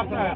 আপনার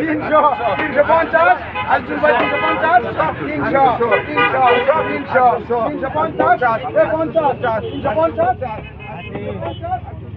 তিনশো তিনশো পঞ্চাশ আটশো পঞ্চাশ তিনশো তিনশো তিনশো তিনশো পঞ্চাশ পঞ্চাশ তিনশো পঞ্চাশ Hadi. Hadi.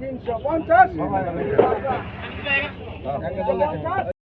তিনশো পঞ্চাশ।